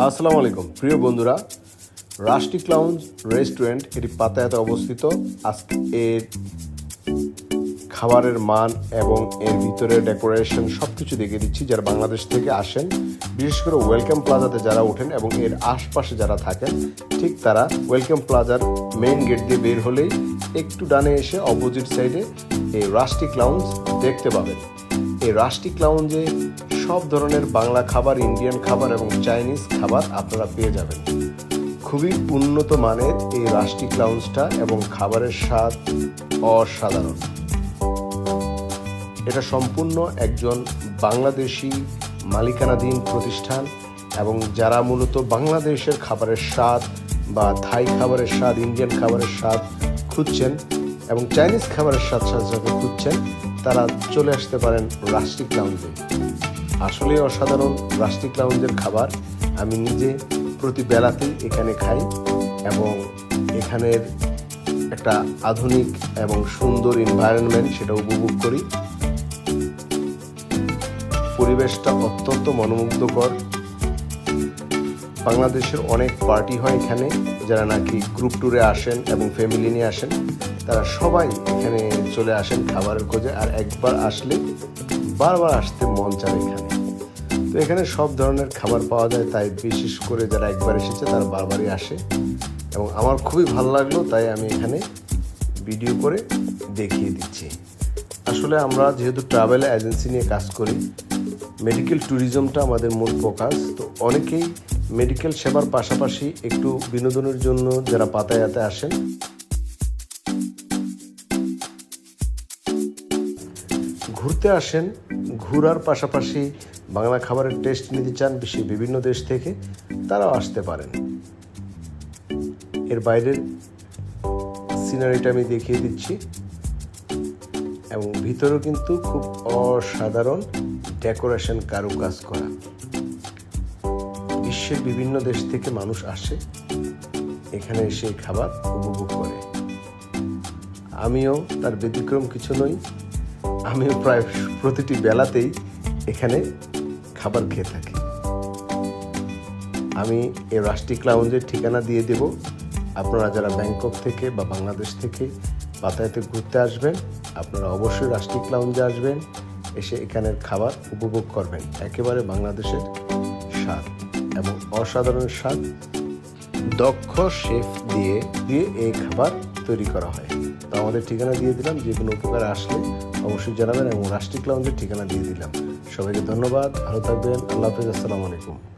আসসালামু আলাইকুম। প্রিয় বন্ধুরা রাষ্ট্রি ক্লাউন্স রেস্টুরেন্ট এটি পাতায়াতে অবস্থিত। আজকে এর খাবারের মান এবং এর ভিতরে ডেকোরেশন সব কিছু দেখিয়ে দিচ্ছি। যারা বাংলাদেশ থেকে আসেন, বিশেষ করে ওয়েলকাম প্লাজাতে যারা ওঠেন এবং এর আশপাশে যারা থাকেন, ঠিক তারা ওয়েলকাম প্লাজার মেইন গেট দিয়ে বের হলেই একটু ডানে এসে অপোজিট সাইডে এই রাষ্ট্রি ক্লাউন্স দেখতে পাবেন। এই রাষ্ট্রি ক্লাউঞ্জে সব ধরনের বাংলা খাবার ইন্ডিয়ান খাবার এবং চাইনিজ খাবার আপনারা পেয়ে যাবেন। খুবই উন্নত মানের এই রাষ্ট্রি ক্লাউঞ্জটা এবং খাবারের স্বাদ অসাধারণ। এটা সম্পূর্ণ একজন বাংলাদেশি মালিকানাধীন প্রতিষ্ঠান এবং যারা মূলত বাংলাদেশের খাবারের স্বাদ বা থাই খাবারের স্বাদ ইন্ডিয়ান খাবারের স্বাদ খুঁজছেন এবং চাইনিজ খাবারের স্বাদ সাথে সাথে খুঁজছেন, তারা চলে আসতে পারেন রাষ্ট্রিক লাউঞ্জে আসলে অসাধারণ প্লাস্টিক লাউঞ্জের খাবার। আমি নিজে প্রতি বেলাতেই এখানে খাই এবং এখানের একটা আধুনিক এবং সুন্দর এনভায়রনমেন্ট সেটা উপভোগ করি। পরিবেশটা অত্যন্ত মনোমুগ্ধকর। বাংলাদেশের অনেক পার্টি হয় এখানে, যারা নাকি গ্রুপ ট্যুরে আসেন এবং ফ্যামিলি নিয়ে আসেন। তারা সবাই এখানে চলে আসেন খাবারের খোঁজে, আর একবার আসলে বারবার আসতে মন চায় এখানে। তো এখানে সব ধরনের খাবার পাওয়া যায়, তাই বিশেষ করে যারা একবার এসেছে, তারা বারবারই আসে। এবং আমার খুবই ভালো লাগল, তাই আমি এখানে ভিডিও করে দেখিয়ে দিচ্ছি। আসলে আমরা যেহেতু ট্রাভেল এজেন্সি নিয়ে কাজ করি মেডিকেল ট্যুরিজমটা আমাদের মূল ফোকাস তো অনেকেই মেডিকেল সেবার পাশাপাশি একটু বিনোদনের জন্য যারা পাতায়াতে আসেন, ঘুরতে আসেন, ঘোরার পাশাপাশি বাংলা খাবারের টেস্ট নিতে চান বিশ্বের বিভিন্ন দেশ থেকে, তারাও আসতে পারেন। এর বাইরের সিনারিটা আমি দেখিয়ে দিচ্ছি। এবং ভিতরেও কিন্তু খুব অসাধারণ ডেকোরেশন কারুকাজ করা। বিশ্বের বিভিন্ন দেশ থেকে মানুষ আসে, এখানে এসে খাবার উপভোগ করে। আমিও তার ব্যতিক্রম কিছু নই, আমিও প্রায় প্রতিটি বেলাতেই এখানে খাবার খেয়ে থাকি। আমি এই রাষ্ট্রিক লাউঞ্জের ঠিকানা দিয়ে দেব। আপনারা যারা ব্যাংকক থেকে বা বাংলাদেশ থেকে পাতায়াতে ঘুরতে আসবেন, আপনারা অবশ্যই রাষ্ট্রিক লাউঞ্জে আসবেন, এসে এখানের খাবার উপভোগ করবেন। একেবারে বাংলাদেশের স্বাদ। এবং অসাধারণ স্বাদ দক্ষ শেফ দিয়ে দিয়ে এই খাবার তৈরি করা হয়। তো আমাদের ঠিকানা দিয়ে দিলাম, যে কোনো উপকার আসলে অবশ্যই জানাবেন এবং রাষ্ট্রিক লাউঞ্জের ঠিকানা দিয়ে দিলাম। সবাইকে ধন্যবাদ, ভালো থাকবেন, আল্লাহ হাফিজ, আসসালামু আলাইকুম।